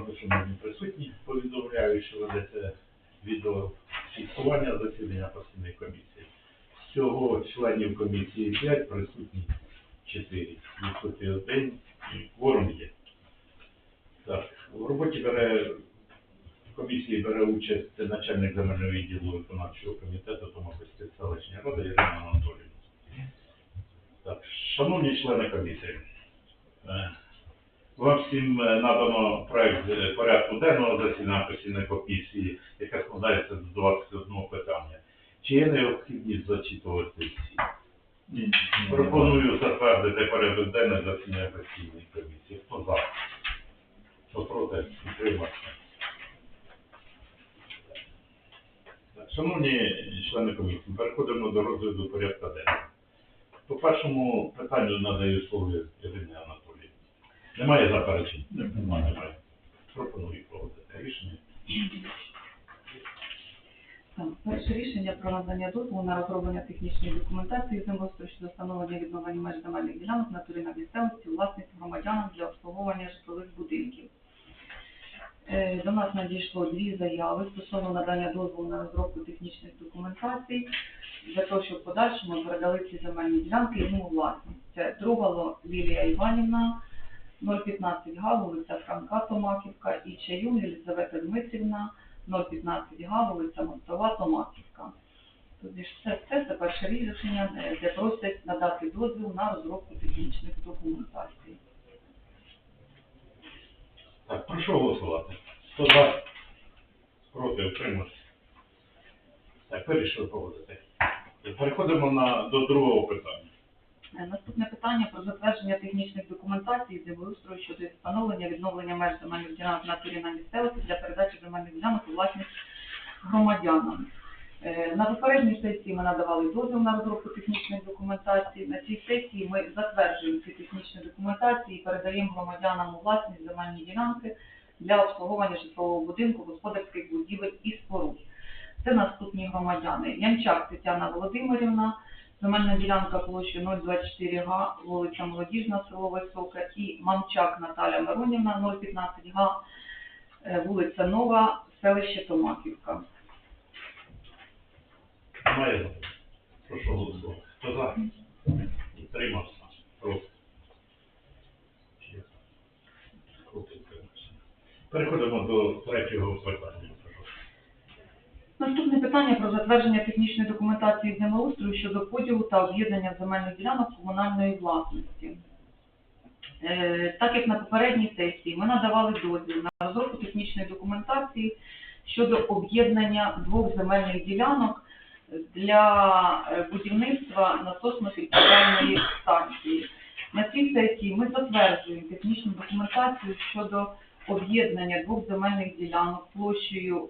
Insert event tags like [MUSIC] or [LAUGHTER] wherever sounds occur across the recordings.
ранку, шановні присутні. Повідомляю, що ведеться відеофіксування засідання постійної комісії. Всього членів комісії 5, присутні 4. Відсутні один, кворум є. Так, в роботі бере комісії бере участь начальник земельного відділу виконавчого комітету Томопольської селищної ради Ірина Анатоліївна. Так, шановні члени комісії, всім е, надано проект е, порядку денного засідання постійної комісії, яка складається з 21 питання. Чи є необхідність зачитувати всі? Пропоную затвердити порядок денний засідання постійної комісії. Хто за? Хто проти? Утримався. Шановні члени комісії, переходимо до розгляду порядку денного. По першому питанню надаю слово Анатоліївні. Немає заперечень? Немає. Немає. Пропоную проводити рішення. Перше рішення про надання дозволу на розроблення технічної документації землеустрою щодо встановлення відновлення меж земельних ділянок в натурі на місцевості власність громадянам для обслуговування житлових будинків. Е, До нас надійшло дві заяви стосовно надання дозволу на розробку технічних документацій для того, щоб в подальшому передали ці земельні ділянки йому власність. Це Другало Лілія Іванівна, 015 га, Франка Томаківка і Чаюн Єлизавета Дмитрівна, 015 га, вулиця Мостова, Томаківка. Тобто ж це все це перше рішення, де- просять надати дозвіл на розробку технічних документацій. Так, прошу голосувати. Хто? Проти, утримався. Так, вирішили проводити. Переходимо на, до другого питання. Е, Наступне питання про затвердження технічних документацій землеустрою щодо встановлення відновлення меж земельних ділянок на на місцевості для передачі земельних ділянок у власність громадянам. Е, На попередній сесії ми надавали дозвіл на розробку технічних документацій. На цій сесії ми затверджуємо ці технічні документації і передаємо громадянам у власність земельні ділянки для обслуговування житлового будинку, господарських будівель і споруд. Це наступні громадяни. Янчак Тетяна Володимирівна, земельна ділянка площею 024 га, вулиця Молодіжна, село Високе, і Мамчак Наталя Миронівна, 015 га, е, вулиця Нова, селище Томаківка. Запитань? Прошу голосувати. Хто за? Утримався. Проти. Переходимо до третього питання. Наступне питання про затвердження технічної документації землеустрою щодо поділу та об'єднання земельних ділянок комунальної власності. Е, Так як на попередній сесії ми надавали дозвіл на розробку технічної документації щодо об'єднання двох земельних ділянок для е, будівництва насосно-фільтрувальної станції. На цій сесії ми затверджуємо технічну документацію щодо об'єднання двох земельних ділянок площею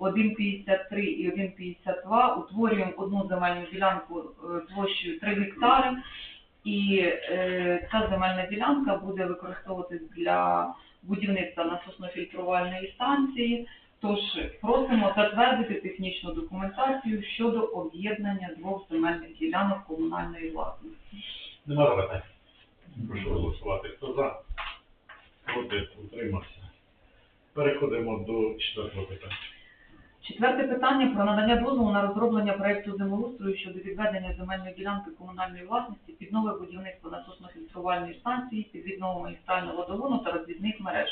1,53 і 1,52, утворюємо одну земельну ділянку е, площею 3 гектари, і е, ця земельна ділянка буде використовуватись для будівництва насосно-фільтрувальної станції. Тож просимо затвердити технічну документацію щодо об'єднання двох земельних ділянок комунальної власності. Нема запитань? Прошу голосувати. Хто за? Проти, утримався. Переходимо до четвертого питання. Четверте питання про надання дозволу на розроблення проекту землеустрою щодо відведення земельної ділянки комунальної власності під нове будівництво насосно-фільтрувальної станції, під віднову магістрального водогону та розвідних мереж.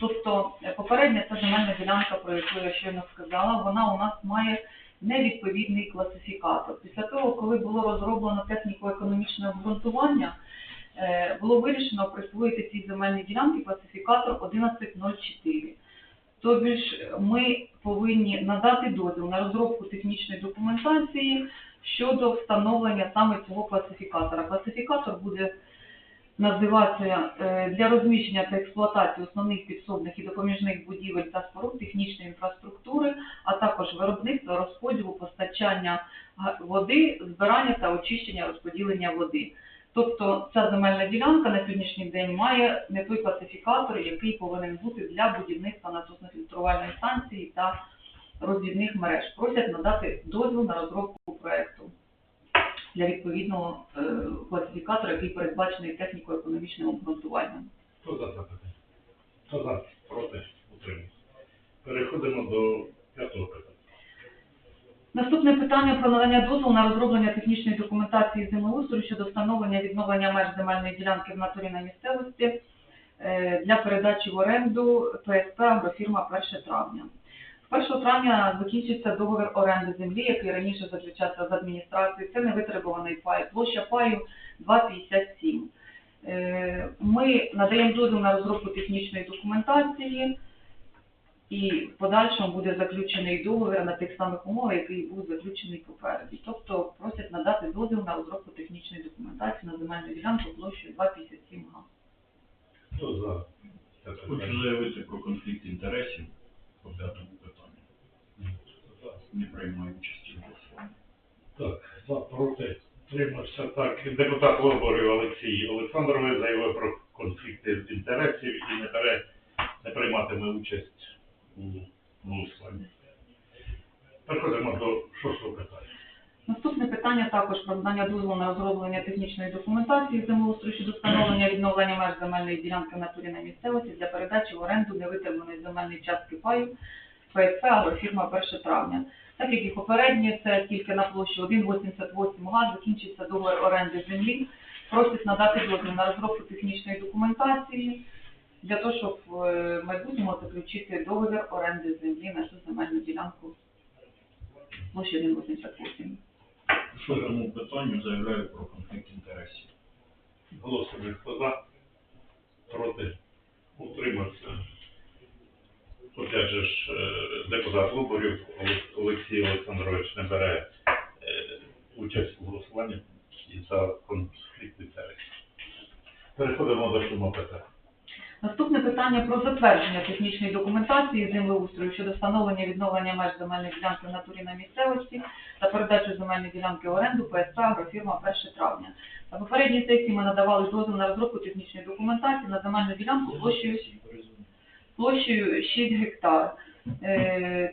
Тобто е, попередня ця земельна ділянка, про яку я щойно сказала, вона у нас має невідповідний класифікатор. Після того, коли було розроблено техніко-економічне обґрунтування, е, було вирішено присвоїти цій земельній ділянці класифікатор 1104. Тобі ж ми повинні надати дозвіл на розробку технічної документації щодо встановлення саме цього класифікатора. Класифікатор буде називатися е, для розміщення та експлуатації основних підсобних і допоміжних будівель та споруд технічної інфраструктури, а також виробництва, розподілу, постачання води, збирання та очищення розподілення води. Тобто ця земельна ділянка на сьогоднішній день має не той класифікатор, який повинен бути для будівництва насосно-фільтрувальної станції та розвідних мереж. Просять надати дозвіл на розробку проекту для відповідного е, класифікатора, який передбачений техніко-економічним обґрунтуванням. Хто за запитання? Хто за? Проти? Утримався. Переходимо до п'ятого питання. Наступне питання про надання дозволу на розроблення технічної документації землеустрою щодо встановлення відновлення меж земельної ділянки в натурі на місцевості е, для передачі в оренду ПСП «Агрофірма 1 травня». З 1 травня закінчиться договір оренди землі, який раніше заключався з адміністрацією. Це невитребуваний пай. Площа паю 2,57. Е, Ми надаємо дозвіл на розробку технічної документації, і в подальшому буде заключений договір на тих самих умовах, який був заключений попереді. Тобто просять надати дозвіл на розробку технічної документації на земельну ділянку площею 2,57 га. Хто за? це Хочу заявити про конфлікт інтересів по п'ятому питанню. Не приймаю участі в голосуванні. Так, за, проти, тримався так. Депутат Лоборів Олексій Олександрович заявив про конфлікти інтересів і не бере, не прийматиме участь у голосуванні. Переходимо до шостого питання. Наступне питання також про надання дозволу на розроблення технічної документації землеустрою щодо встановлення відновлення меж земельної ділянки в натурі на місцевості для передачі в оренду невитребуваної земельної частки паю ПСП «Агрофірма 1 травня». Так як і попередні, це тільки на площі 1,88 га, закінчиться договір оренди землі. Просять надати дозвіл на розробку технічної документації для того, щоб е, в майбутньому заключити договір оренди землі на цю земельну ділянку площі 1,88. По шостому питанню заявляю про конфлікт інтересів. Голосуємо, хто за, проти, утримався. Опять же ж, е, депутат Олег- Олексій Олександрович не бере е, участь у голосуванні із-за конфлікту інтересів. Переходимо до сьомого питання. Наступне питання про затвердження технічної документації землеустрою щодо встановлення відновлення меж земельної ділянки в натурі на місцевості та передачу земельної ділянки в оренду ПСП «Агрофірма 1 травня». На попередній сесії ми надавали дозвіл на розробку технічної документації на земельну ділянку площею площею 6 гектар. Е,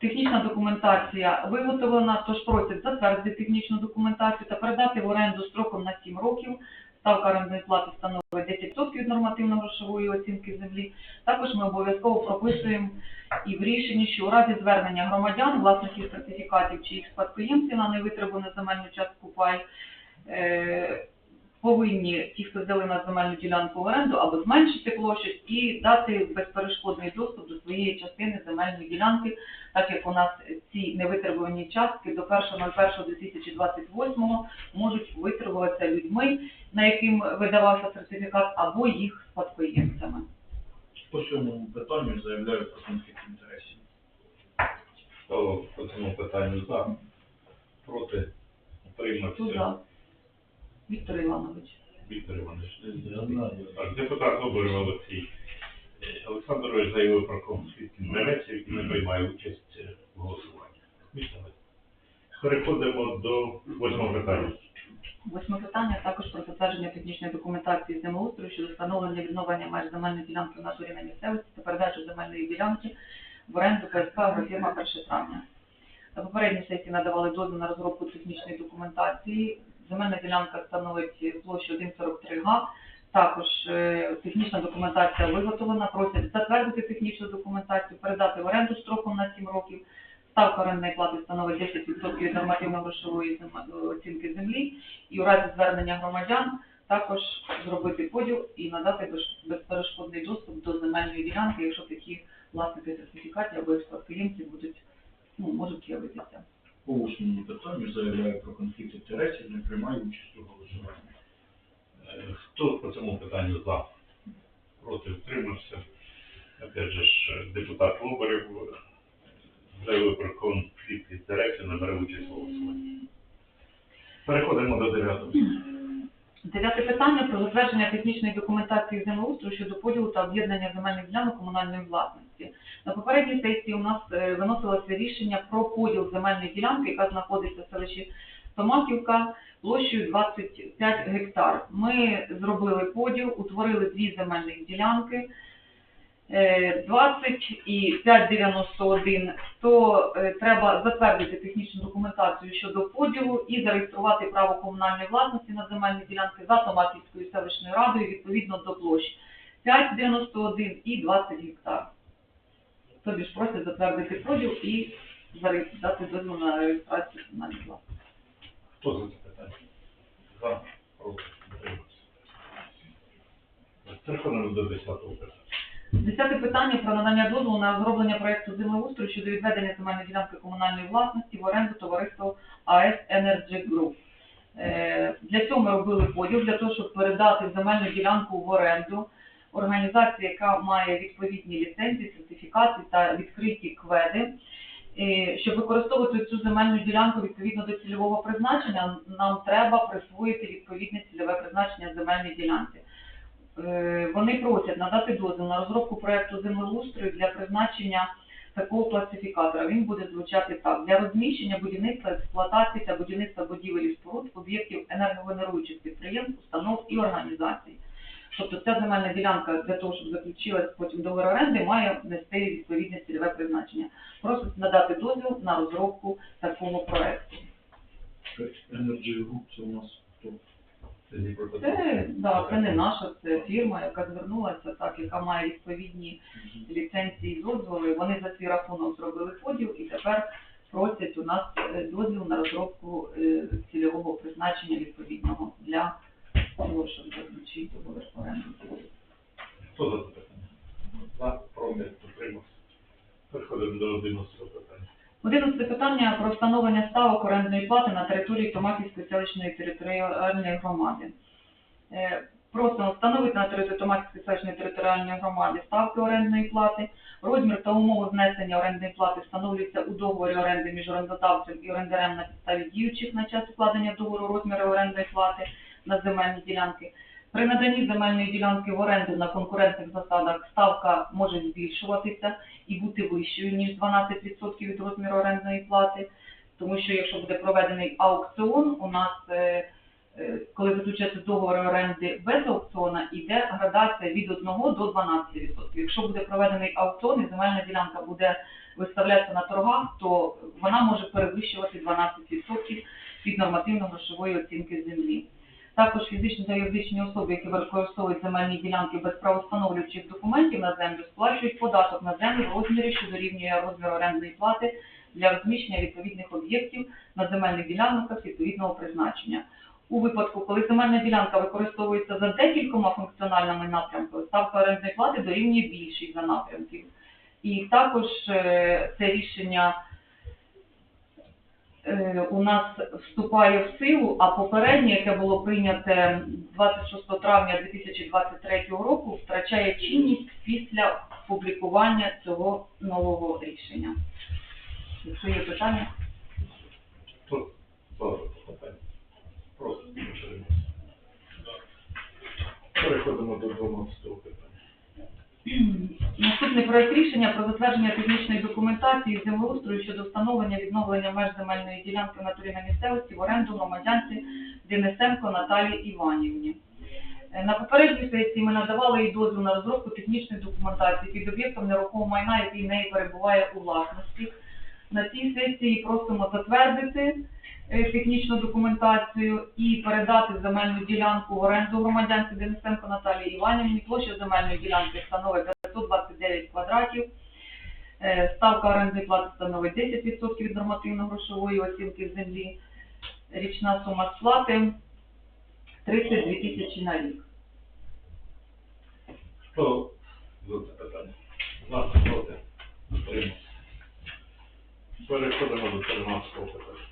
Технічна документація виготовлена, тож просять затвердити технічну документацію та передати в оренду строком на 7 років. Ставка орендної плати становить 10% від нормативно-грошової оцінки землі. Також ми обов'язково прописуємо і в рішенні, що у разі звернення громадян, власників сертифікатів чи їх спадкоємців на невитребувану земельну частку пай, е, повинні ті, хто взяли на земельну ділянку в оренду, або зменшити площу і дати безперешкодний доступ до своєї частини земельної ділянки, так як у нас ці невитребувані частки до 1.01.2028 можуть витребуватися людьми, на яким видавався сертифікат, або їх спадкоємцями. По цьому питанню заявляю про конфлікт інтересів. По цьому питанню за, проти, за? Віктор Іванович. Віктор Іванович. Так, депутат Лоборів Олексій е, Олександрович заявив про конфлікт інтересів і не приймає участь е, в голосуванні. Переходимо до восьмого питання. Восьме питання також про затвердження технічної документації землеустрою щодо встановлення відновлення меж земельної ділянки в натурі на місцевості та передачу земельної ділянки в оренду ПСП «Агрофірма 1 травня». На попередній сесії надавали дозвіл на розробку технічної документації. Земельна ділянка становить площу 1,43 га. Також е, технічна документація виготовлена. Просять затвердити технічну документацію, передати в оренду строком на 7 років. Ставка орендної плати становить 10% від нормативно-грошової оцінки землі і у разі звернення громадян також зробити поділ і надати безперешкодний доступ до земельної ділянки, якщо такі власники сертифікатів або їх будуть, ну, можуть з'явитися. По усному питанню заявляю про конфлікт інтересів, не приймаю участь у голосуванні. Е, Хто по цьому питанню за? Проти втримався. Опять же ж, депутат Лоборів е, заявив про конфлікт інтересів, не бере участь у голосуванні. Переходимо до дев'ятого. Дев'яте питання про затвердження технічної документації землеустрою щодо поділу та об'єднання земельних ділянок комунальної власності. На попередній сесії у нас е, виносилося рішення про поділ земельної ділянки, яка знаходиться в селищі Томаківка площею 25 гектар. Ми зробили поділ, утворили дві земельних ділянки. Е, 20 і 591, то е, треба затвердити технічну документацію щодо поділу і зареєструвати право комунальної власності на земельні ділянки за Томаківською селищною радою відповідно до площ 5,91 і 20 гектар. Тобі ж просять затвердити поділ і дати дозвіл на реєстрацію комунальних власності. Хто за це питання? За, проти. Переходимо до 10 питання. Десяте питання про надання дозволу на розроблення проекту землеустрою щодо відведення земельної ділянки комунальної власності в оренду товариству АЕС Energy Group. Е, Для цього ми робили поділ, для того, щоб передати земельну ділянку в оренду організації, яка має відповідні ліцензії, сертифікати та відкриті кведи. Е, Щоб використовувати цю земельну ділянку відповідно до цільового призначення, нам треба присвоїти відповідне цільове призначення земельної ділянки. Е, Вони просять надати дозвіл на розробку проекту землеустрою для призначення такого класифікатора. Він буде звучати так: для розміщення будівництва, експлуатації та будівництва будівель і споруд об'єктів енергогенеруючих підприємств, установ і організацій. Тобто ця земельна ділянка для того, щоб заключилась потім договір оренди, має нести відповідне цільове призначення. Просить надати дозвіл на розробку такого проекту. Energy Group це у нас хто? Це да, це не наша, це фірма, яка звернулася, так, яка має відповідні ліцензії і дозволи. Вони за свій рахунок зробили поділ і тепер просять у нас е, дозвіл на розробку е, цільового призначення відповідного для того, щоб заключити договір оренди. Хто за це питання? За, проти, утримався. Переходимо до 11 питання. Питання про встановлення ставок орендної плати на території Томаківської селищної територіальної громади. Е, Просимо встановити на території Томаківської селищної територіальної громади ставки орендної плати. Розмір та умови внесення орендної плати встановлюються у договорі оренди між орендодавцем і орендарем на підставі діючих на час укладення договору розміри орендної плати на земельні ділянки. При наданні земельної ділянки в оренду на конкурентних засадах ставка може збільшуватися і бути вищою, ніж 12% від розміру орендної плати, тому що якщо буде проведений аукціон, у нас, е, е, коли заключається договор оренди без аукціона, йде градація від 1 до 12%. Якщо буде проведений аукціон і земельна ділянка буде виставлятися на торгах, то вона може перевищувати 12% від нормативно-грошової оцінки землі. Також фізичні та юридичні особи, які використовують земельні ділянки без правостановлюючих документів на землю, сплачують податок на землю в розмірі, що дорівнює розміру орендної плати для розміщення відповідних об'єктів на земельних ділянках відповідного призначення. У випадку, коли земельна ділянка використовується за декількома функціональними напрямками, ставка орендної плати дорівнює більшій за напрямків. І також е, це рішення у нас вступає в силу, а попереднє, яке було прийняте 26 травня 2023 року, втрачає чинність після публікування цього нового рішення. Якщо є питання, це питання? Утримався. Переходимо до 12 питання. Наступний проект рішення про затвердження технічної документації з землеустрою щодо встановлення відновлення меж земельної ділянки в натурі на місцевості в оренду громадянці Денисенко Наталії Іванівні. Е, На попередній сесії ми надавали їй дозвіл на розробку технічної документації під об'єктом нерухомого майна, який в неї перебуває у власності. На цій сесії просимо затвердити технічну документацію і передати земельну ділянку в оренду громадянці Денисенко Наталії Іванівні. Площа земельної ділянки становить 529 квадратів. Е, Ставка орендної плати становить 10% від нормативно-грошової оцінки землі. Річна сума сплати 32 тисячі на рік. Хто за це питання? За, проти. Переходимо до 13 питання.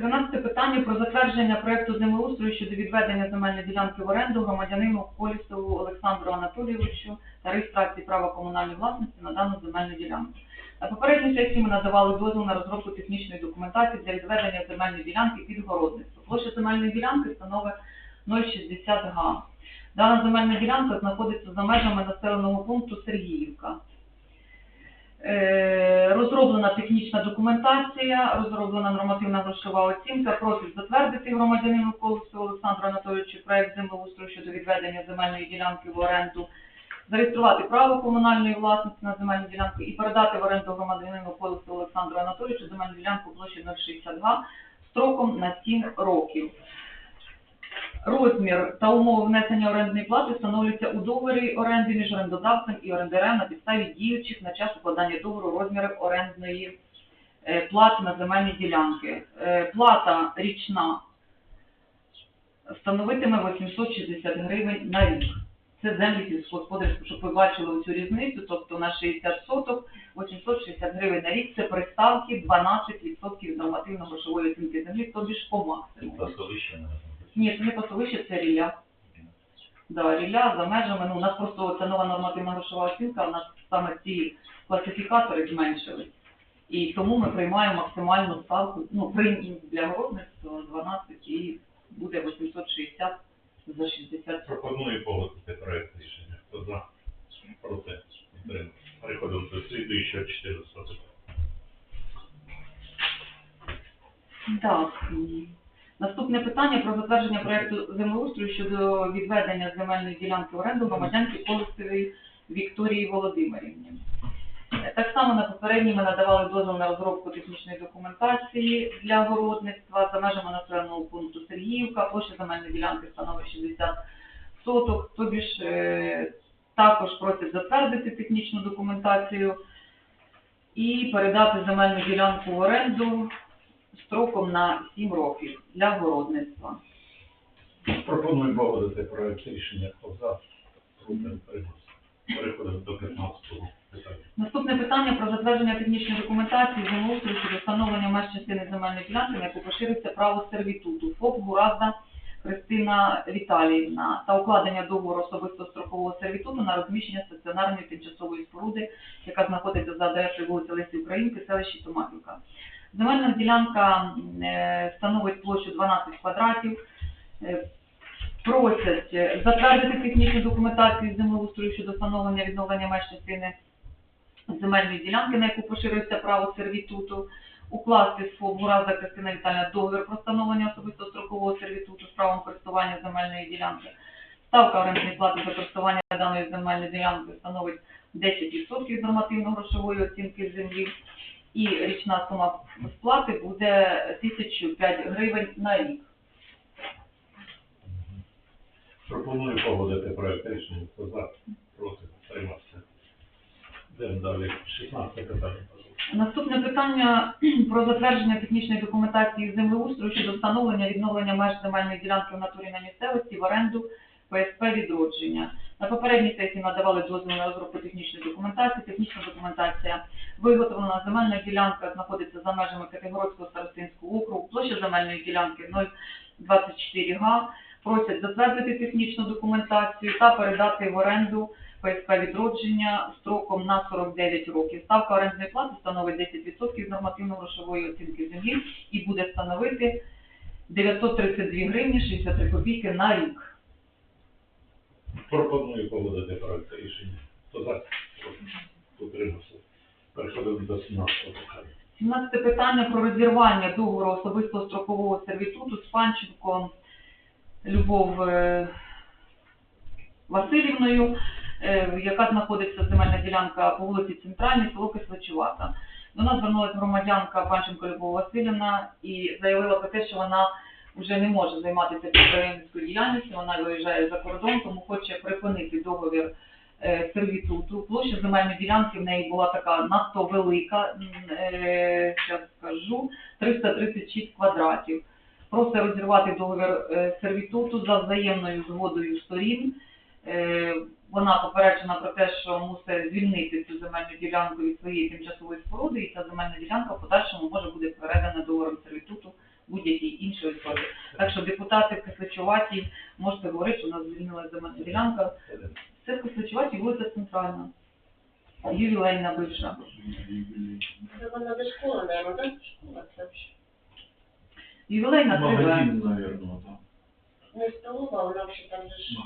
Тринадцяте питання про затвердження проекту землеустрою щодо відведення земельної ділянки в оренду громадянину Колісову Олександру Анатолійовичу та реєстрації права комунальної власності на дану земельну ділянку. На попередній сесії ми надавали дозвіл на розробку технічної документації для відведення земельної ділянки під городництво. Площа земельної ділянки становить 0,60 га. Дана земельна ділянка знаходиться за межами населеного пункту Сергіївка. Е, Розроблена технічна документація, розроблена нормативна грошова оцінка. Просить затвердити громадянину Колесу Олександру Анатолійовичу проект землеустрою щодо відведення земельної ділянки в оренду, зареєструвати право комунальної власності на земельну ділянку і передати в оренду громадянину Колесу Олександру Анатолійовичу земельну ділянку площею 062 строком на 7 років. Розмір та умови внесення орендної плати встановлюються у договорі оренди між орендодавцем і орендарем на підставі діючих на час укладання договору розмірів орендної е, плати на земельні ділянки. Е, Плата річна становитиме 860 гривень на рік. Це землі сільськогосподарські, щоб ви бачили цю різницю, тобто на 60 соток 860 гривень на рік це приставки 12% нормативно-грошової оцінки землі, тобі ж по максимуму. Ні, це не пасовище, це рілля. Да, рілля за межами. Ну, у нас просто ця нова нормативна грошова оцінка, у нас саме ці класифікатори зменшились. І тому ми приймаємо максимальну ставку, ну, при, для городництва 12 і буде 860 за 60 Пропоную погодити проект рішення. Хто за? Проти? Підтримуємо. Переходимо до слідуючого 400. Так. Наступне питання про затвердження проекту землеустрою щодо відведення земельної ділянки в оренду громадянці Колосової Вікторії Володимирівні. Так само на попередній ми надавали дозвіл на розробку технічної документації для городництва за межами населеного пункту Сергіївка. Площа земельної ділянки становить 60 соток. Тобі ж е, також просять затвердити технічну документацію і передати земельну ділянку в оренду строком на 7 років для городництва. Пропоную погодити проект рішення. Хто за? Переходимо до 15 питання. Наступне питання про затвердження технічної документації землеустрою щодо встановлення меж частини земельної ділянки, на яку поширюється право сервітуту. ФОП Гуразда Христина Віталіївна та укладення договору особистого строкового сервітуту на розміщення стаціонарної тимчасової споруди, яка знаходиться за адресою вулиці Лесі Українки, селищі Томаківка. Земельна ділянка е, становить площу 12 квадратів. Е, Просять е, затвердити технічну документацію землеустрою щодо встановлення відновлення меж частини земельної ділянки, на яку поширюється право сервітуту, укласти з ФОП Гуразда Кристина Віталіна договір про встановлення особисто строкового сервітуту з правом користування земельної ділянки. Ставка орендної плати за користування даної земельної ділянки становить 10% від нормативно-грошової оцінки землі. І річна сума сплати буде 1005 гривень на рік. Пропоную погодити проект рішення. Хто за? Проти? Підтримався. Йдемо далі. 16 питання. Наступне питання [CLEARS THROAT] про затвердження технічної документації землеустрою щодо встановлення відновлення меж земельної ділянки в натурі на місцевості в оренду ПСП відродження. На попередній сесії надавали дозвіл на розробку технічної документації. Технічна документація виготовлена. Земельна ділянка знаходиться за межами Категорського старостинського округу. Площа земельної ділянки 024 га. Просять затвердити технічну документацію та передати в оренду ПСК відродження строком на 49 років. Ставка орендної плати становить 10% нормативно-грошової оцінки землі і буде становити 932 гривні 63 копійки на рік. Пропоную погодити проект рішення. Хто за? Проти? Підтримався. Переходимо до 17 питання. 17 питання про розірвання договору особистого строкового сервітуту з Панченком Любов е, Васильівною, е, яка знаходиться земельна ділянка по вулиці Центральній, село Кисличувата. До нас звернулася громадянка Панченко Любов Васильівна і заявила про те, що вона вже не може займатися підприємницькою діяльністю, вона виїжджає за кордон, тому хоче припинити договір е, сервітуту. Площа земельної ділянки в неї була така надто велика, зараз скажу, 336 квадратів. Просить розірвати договір е, сервітуту за взаємною згодою сторін. Е, Вона попереджена про те, що мусить звільнити цю земельну ділянку від своєї тимчасової споруди, і ця земельна ділянка в подальшому може бути передана договором сервітуту будь-якій іншій особі. Так що депутати в Кисличуваті можете говорити, що у нас звільнилася земельна ділянка. Це в Кисличуваті вулиця Центральна. Ювілейна бивша. Це вона до школи, наверное, так? Школа це. Ювілейна 3 Магазин, наверное, там. Не столова, вона вже там же ж.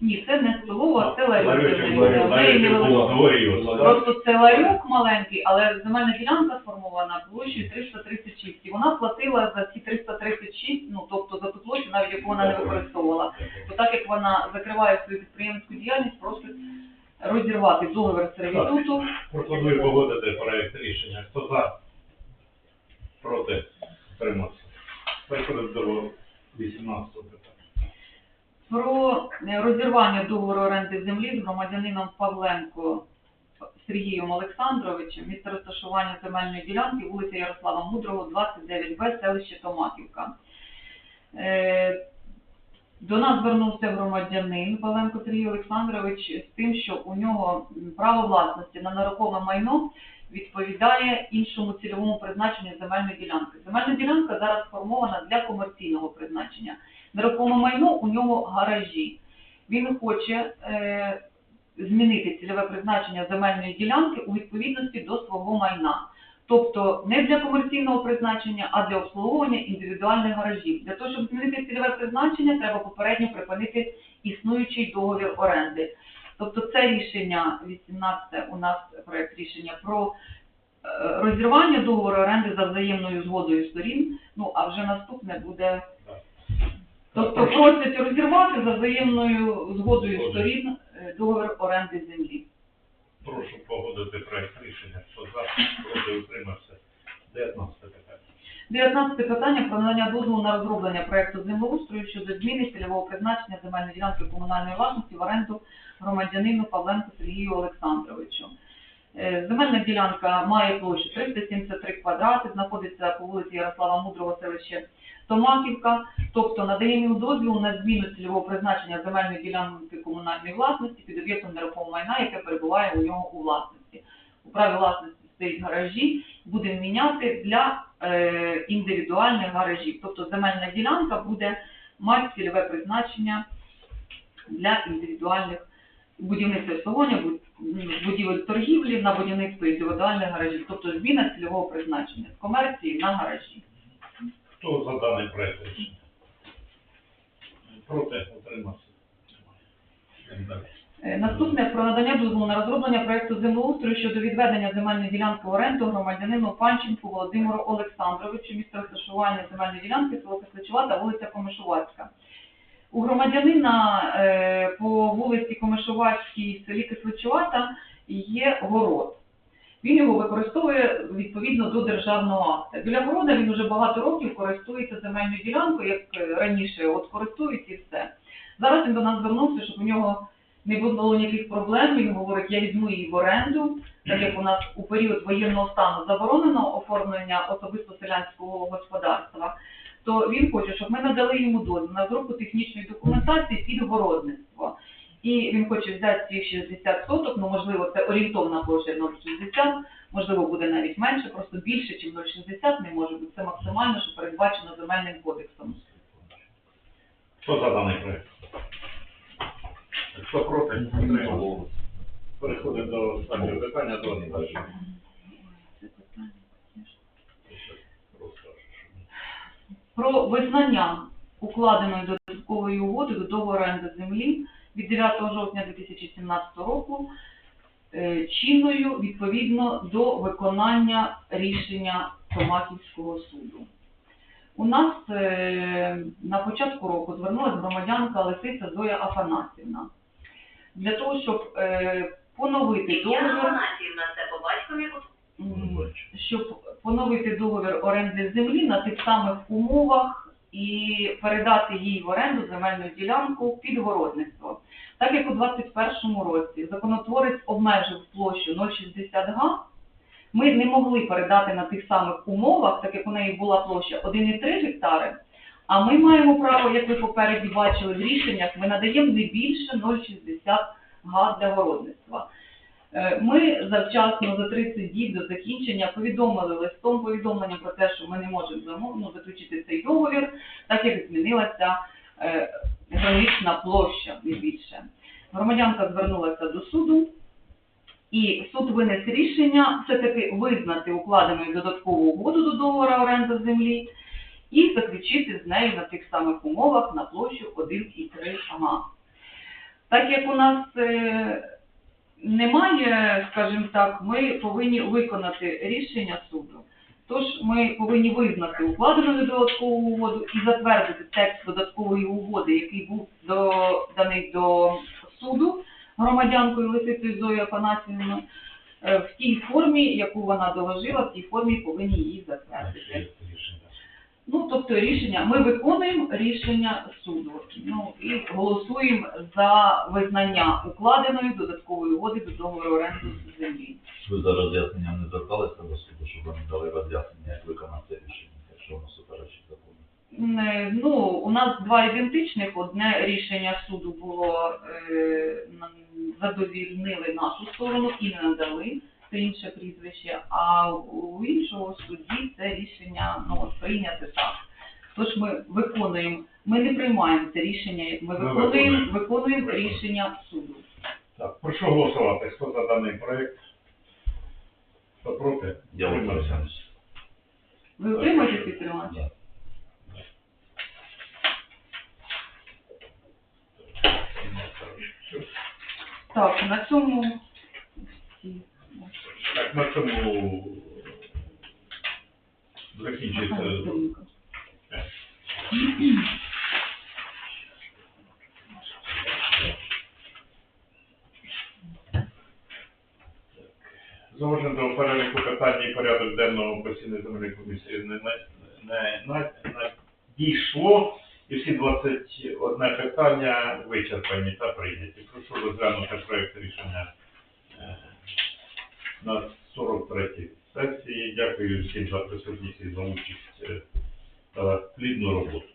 Ні, це не столова, це. Ларючок. Просто це ларюк маленький, але земельна ділянка сформована площею 336. І вона платила за ці 336, ну тобто за ту площу, навіть яку вона не використовувала. То так як вона закриває свою підприємницьку діяльність, просить розірвати договір сервітуту. Пропоную погодити проект рішення. Хто за? Проти? Підтримався. Переходимо до 18 питання. Про е, розірвання договору оренди землі з громадянином Павленко Сергієм Олександровичем, місце розташування земельної ділянки, вулиця Ярослава Мудрого, 29Б, селище Томаківка. Е, До нас звернувся громадянин Павленко Сергій Олександрович з тим, що у нього право власності на нерухоме майно відповідає іншому цільовому призначенню земельної ділянки. Земельна ділянка зараз сформована для комерційного призначення. Нерухоме майно у нього гаражі. Він хоче е, змінити цільове призначення земельної ділянки у відповідності до свого майна. Тобто не для комерційного призначення, а для обслуговування індивідуальних гаражів. Для того, щоб змінити цільове призначення, треба попередньо припинити існуючий договір оренди. Тобто це рішення 18 у нас проект рішення про е, розірвання договору оренди за взаємною згодою сторін. Ну а вже наступне буде. Тобто просять розірвати за взаємною згодою сторін е, договір оренди землі. Прошу погодити проект рішення. Хто за, проти утримався. 19 питання. 19 питання про надання дозволу на розроблення проекту землеустрою щодо зміни цільового призначення земельної ділянки комунальної власності в оренду громадянину Павленку Сергію Олександровичу. Е, Земельна ділянка має площу 373 квадрати, знаходиться по вулиці Ярослава Мудрого, селище Томаківка. Тобто надаємо йому дозвіл на зміну цільового призначення земельної ділянки комунальної власності під об'єктом нерухомого майна, яке перебуває у нього у власності. У праві власності стоїть гаражі, будемо міняти для е, індивідуальних гаражів. Тобто земельна ділянка буде мати цільове призначення для індивідуальних будівництва і обслуговування, будівель торгівлі на будівництво індивідуальних гаражів. Тобто зміна цільового призначення з комерції на гаражі. Хто за даний проект рішення? Проти утримався. Е, Наступне про надання дозволу на розроблення проекту землеустрою щодо відведення земельної ділянки в оренду громадянину Панченку Володимиру Олександровичу, місце розташування земельної ділянки село Кисличова та вулиця Комишувацька. У громадянина е, по вулиці Комишувацькій селі Кисличувата є город. Він його використовує відповідно до державного акта. Біля города він вже багато років користується земельною ділянкою, як е, раніше, от користується і все. Зараз він до нас звернувся, щоб у нього не було ніяких проблем. Він говорить, я візьму її в оренду, так як у нас у період воєнного стану заборонено оформлення особисто селянського господарства, то він хоче, щоб ми надали йому дозвіл на розробку технічної документації під городництво. І він хоче взяти ці 60 соток, ну можливо, це орієнтовна площа 0,60, можливо, буде навіть менше, просто більше, ніж 0,60 не може бути. Це максимально, що передбачено земельним кодексом. Хто за даний проект? Хто проти? Утримався. Переходимо до останнього питання, до. Це про визнання укладеної додаткової угоди до договору оренди землі від 9 жовтня 2017 року е, чинною відповідно до виконання рішення Томаківського суду. У нас е, на початку року звернулася громадянка Лисиця Зоя Афанасівна для того, щоб е, поновити договір це по батькові щоб поновити договір оренди землі на тих самих умовах і передати їй в оренду земельну ділянку під городництво. Так як у 2021 році законотворець обмежив площу 0,60 га, ми не могли передати на тих самих умовах, так як у неї була площа 1,3 гектари, а ми маємо право, як ви попереді бачили в рішеннях, ми надаємо не більше 0,60 га для городництва. Е, Ми завчасно за 30 діб до закінчення повідомили листом повідомленням про те, що ми не можемо ну, заключити цей договір, так як змінилася е, гранична площа не більше. Громадянка звернулася до суду, і суд винес рішення все-таки визнати укладеною додаткову угоду до договору оренди землі і заключити з нею на тих самих умовах на площу 1,3 га. Так як у нас е, немає, скажімо так, ми повинні виконати рішення суду. Тож ми повинні визнати укладену додаткову угоду і затвердити текст додаткової угоди, який був доданий до суду громадянкою Лисицею Зою Афанасівною, е, в тій формі, яку вона доложила, в тій формі повинні її затвердити. Ну, тобто рішення, ми виконуємо рішення суду. Ну і голосуємо за визнання укладеної додаткової угоди до договору оренди землі. Ви за роз'ясненням не зверталися до суду, щоб вони дали роз'яснення, як виконати це рішення, якщо воно суперечить закону. Ну, у нас два ідентичних. Одне рішення суду було е, задовільнили нашу сторону і не надали це інше прізвище, а у іншого судді це рішення ну, от, прийняте так. Тож ми виконуємо, ми не приймаємо це рішення, як ми Ми виконуємо, виконуємо. рішення суду. Так, прошу голосувати. Хто за даний проект? Хто проти? Я Утримався. Ви отримаєте підтримання? Да. Так, на цьому всі. Так, на цьому закінчується. Зауваження до переліку питань і порядок денного постійної земельної комісії не, не, не, не, дійшло, і всі 21 питання вичерпані та прийняті. Прошу розглянути проект рішення е, на 43-й сесії. Дякую всім за присутність і за участь е, та плідну роботу.